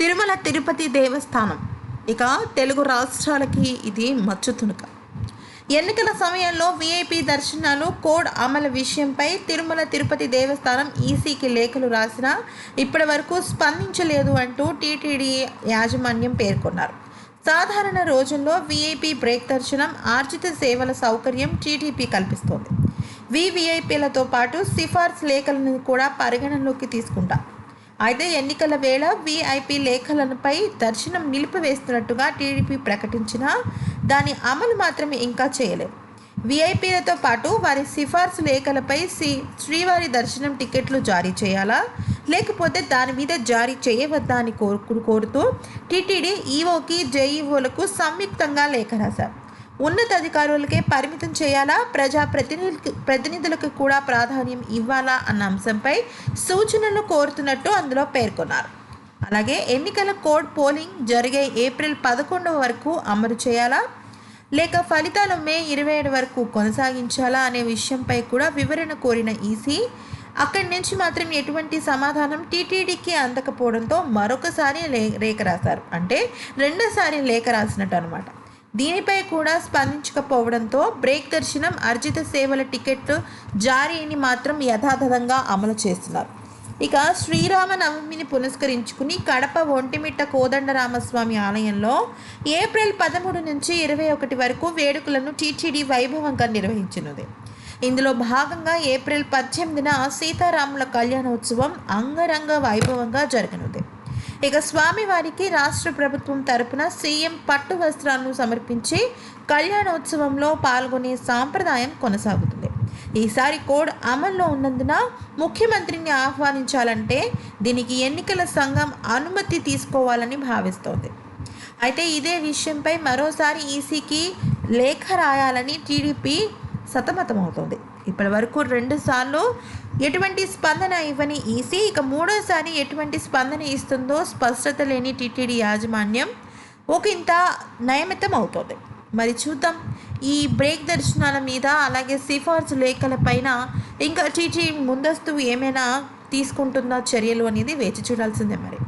తిరుమల తిరుపతి దేవస్థానం. ఇక తెలుగు రాష్ట్రాలకి ఇది మచ్చుతునుక. ఎన్నికల సమయంలో వీఐపీ దర్శనాలు కోడ్ అమలు విషయంపై తిరుమల తిరుపతి దేవస్థానం ఈసీకి లేఖలు రాసినా ఇప్పటి వరకు స్పందించలేదు అంటూ టీటీడీ యాజమాన్యం పేర్కొన్నారు. సాధారణ రోజుల్లో వీఐపీ బ్రేక్ దర్శనం ఆర్జిత సేవల సౌకర్యం టీటీపీ కల్పిస్తోంది. వివిఐపీలతో పాటు సిఫార్సు లేఖలను కూడా పరిగణనలోకి తీసుకుంటారు అయితే ఎన్నికల వేళ వీఐపీ లేఖలపై దర్శనం నిలిపివేస్తున్నట్టుగా టీడీపీ ప్రకటించినా దాని అమలు మాత్రం ఇంకా చేయలేదు. వీఐపీలతో పాటు వారి సిఫార్సు లేఖలపై శ్రీ శ్రీవారి దర్శనం టికెట్లు జారీ చేయాలా? లేకపోతే దాని మీద జారీ చేయవద్దా అని కోరు కోరుతూ టీటీడీ ఈఓకి జేఈఓలకు సంయుక్తంగా లేఖ రాశారు. ఉన్నతాధికారులకే పరిమితం చేయాలా? ప్రజా ప్రతినిధులకి ప్రతినిధులకు కూడా ప్రాధాన్యం ఇవ్వాలా అన్న అంశంపై సూచనలు కోరుతున్నట్టు అందులో పేర్కొన్నారు. అలాగే ఎన్నికల కోడ్ పోలింగ్ జరిగే ఏప్రిల్ పదకొండవ వరకు అమలు చేయాలా? లేక ఫలితాలు మే ఇరవై ఏడు వరకు కొనసాగించాలా అనే విషయంపై కూడా వివరణ కోరిన ఈసీ అక్కడి నుంచి మాత్రం ఎటువంటి సమాధానం టీటీడీకి అందకపోవడంతో మరొకసారి లే లేఖ రాశారు. అంటే రెండోసారి లేఖ రాసినట్టు అనమాట దీనిపై కూడా స్పందించకపోవడంతో బ్రేక్ దర్శనం అర్జిత సేవల టికెట్లు జారీని మాత్రం యథాతథంగా అమలు చేస్తున్నారు. ఇక శ్రీరామ నవమిని పురస్కరించుకుని కడప ఒంటిమిట్ట కోదండరామస్వామి ఆలయంలో ఏప్రిల్ పదమూడు నుంచి ఇరవై ఒకటి వరకు వేడుకలను టీటీడీ వైభవంగా నిర్వహించినది. ఇందులో భాగంగా ఏప్రిల్ పద్దెనిమిదిన సీతారాముల కళ్యాణోత్సవం అంగరంగ వైభవంగా జరగనుంది. ఇక స్వామివారికి రాష్ట్ర ప్రభుత్వం తరపున సీఎం పట్టు వస్త్రాలను సమర్పించి కళ్యాణోత్సవంలో పాల్గొనే సాంప్రదాయం కొనసాగుతుంది. ఈసారి కోడ్ అమల్లో ఉన్నందున ముఖ్యమంత్రిని ఆహ్వానించాలంటే దీనికి ఎన్నికల సంఘం అనుమతి తీసుకోవాలని భావిస్తోంది. అయితే ఇదే విషయంపై మరోసారి ఈసీకి లేఖ రాయాలని టీడీపీ సతమతమవుతోంది. ఇప్పటి వరకు రెండుసార్లు ఎటువంటి స్పందన ఇవ్వని ఈసీ ఇక మూడోసారి ఎటువంటి స్పందన ఇస్తుందో స్పష్టత లేని టీటీడీ యాజమాన్యం ఒకంత నయమితం అవుతుంది మరి చూద్దాం. ఈ బ్రేక్ దర్శనాల మీద అలాగే సిఫార్సు లేఖల పైన ఇంకా టీటీ ముందస్తు ఏమైనా తీసుకుంటుందా చర్యలు అనేది వేచి చూడాల్సిందే మరి.